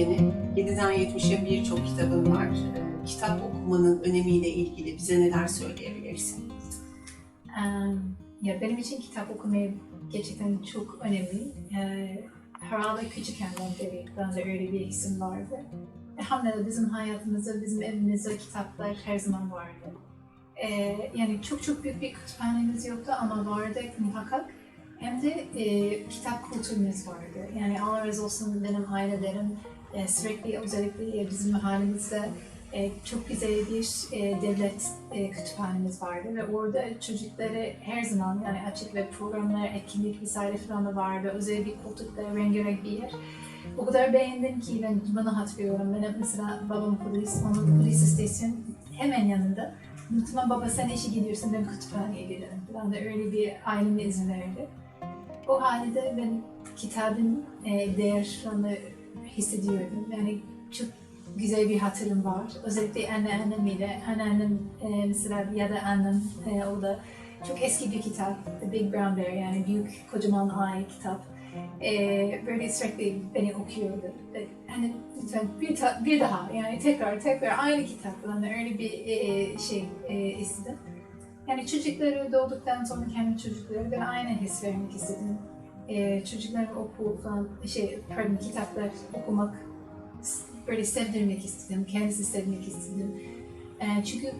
düşünceni, 7'den 70'e birçok kitabın var. Kitap okumanın önemiyle ilgili bize neler söyleyebilirsin? Ya benim için kitap okumayı gerçekten çok önemli. Herhalde küçükkenden beri bende öyle bir isim vardı. Elhamdülillah bizim hayatımızda, bizim evimizde kitaplar her zaman vardı. Yani çok çok büyük bir kütüphanemiz yoktu ama vardı muhakkak. Hem de e, kitap kültürümüz vardı. Yani Allah razı olsun benim ailelerim e, sürekli özellikle e, bizim mahallemizde e, çok güzel bir e, devlet e, kütüphanemiz vardı ve orada çocukları her zaman yani açık ve programlar, etkinlik vesaire falan da vardı. Özel bir koltuklar, rengarenk bir yer. O kadar beğendim ki ben bana hatırlıyorum. Benim mesela babam polis, onun polis istasyon hemen yanında. Unutma baba sen işe gidiyorsun ben kütüphaneye giderim falan da öyle bir aileme izin verdi. O halde ben kitabın e, değer hissediyordum. Yani çok güzel bir hatırım var. Özellikle anneannemiyle, anneannem e, mesela ya da annem e, o da çok eski bir kitap. The Big Brown Bear yani büyük kocaman ay kitap. E, böyle sürekli beni okuyordu. E, hani lütfen bir, ta- bir daha yani tekrar tekrar aynı kitap falan öyle bir e, şey e, istedim. Yani çocukları doğduktan sonra kendi çocukları ben aynı his vermek istedim. E, çocukların okul falan şey pardon kitaplar okumak böyle sevdirmek istedim, kendisi sevmek istedim. Ee, çünkü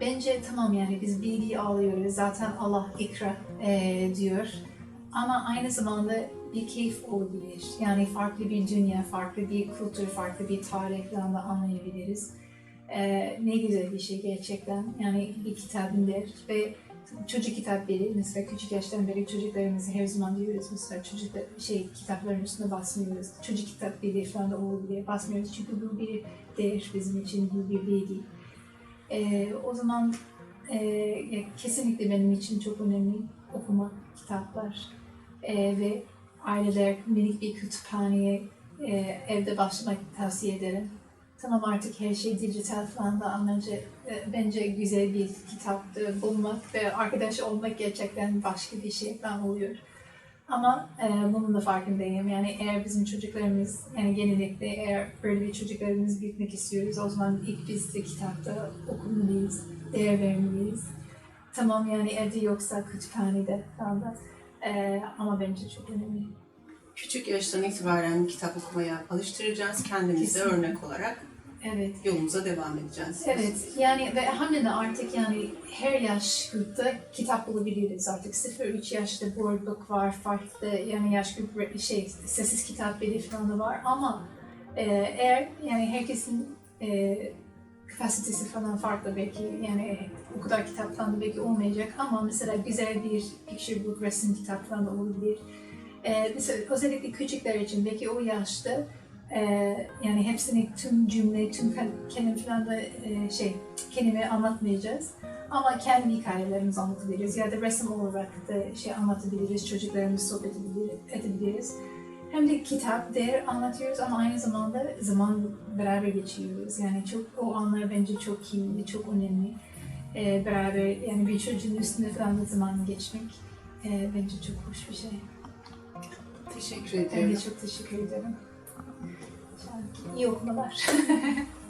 bence tamam yani biz bilgiyi alıyoruz, zaten Allah ikra e, diyor. Ama aynı zamanda bir keyif olabilir. Yani farklı bir dünya, farklı bir kültür, farklı bir tarih falan da anlayabiliriz. Ee, ne güzel bir şey gerçekten. Yani bir kitabın der ve çocuk kitapları mesela küçük yaştan beri çocuklarımızı her zaman diyoruz mesela çocuk şey kitapların üstüne basmıyoruz. Çocuk kitapları falan da olabilir basmıyoruz çünkü bu bir değer bizim için bu bir bilgi. Ee, o zaman e, kesinlikle benim için çok önemli okuma kitaplar Ee, ve aileler minik bir kütüphaneye e, evde başlamak tavsiye ederim. Tamam artık her şey dijital falan da bence, e, bence güzel bir kitaptı bulmak ve arkadaş olmak gerçekten başka bir şey falan oluyor. Ama e, bunun da farkındayım. Yani eğer bizim çocuklarımız, yani genellikle eğer böyle bir çocuklarımız büyütmek istiyoruz, o zaman ilk biz de kitapta okumalıyız, değer vermeliyiz. Tamam yani evde yoksa kütüphanede falan da. E, ama bence çok önemli. Küçük yaştan itibaren kitap okumaya alıştıracağız. Kendimize Kesinlikle. örnek olarak Evet. yolumuza devam edeceğiz. Evet, yani ve hamdülillah artık yani her yaş grupta kitap bulabiliriz artık. 0-3 yaşta board book var, farklı yani yaş grup şey sessiz kitap falan da var ama e, eğer yani herkesin e, kapasitesi falan farklı belki yani o kadar kitap falan da belki olmayacak ama mesela güzel bir picture book, resim kitap falan da olabilir. E, mesela özellikle küçükler için belki o yaşta ee, yani hepsini tüm cümle, tüm kel- kelime falan da e, şey, kelime anlatmayacağız. Ama kendi hikayelerimizi anlatabiliriz ya da resim olarak da şey anlatabiliriz, çocuklarımız sohbet edebilir- edebiliriz. Hem de kitap, değer anlatıyoruz ama aynı zamanda zaman beraber geçiriyoruz. Yani çok o anlar bence çok keyifli, çok önemli. Ee, beraber yani bir çocuğun üstünde falan da zaman geçmek e, bence çok hoş bir şey. Teşekkür Ben ediyorum. de çok teşekkür ederim. İyi okumalar.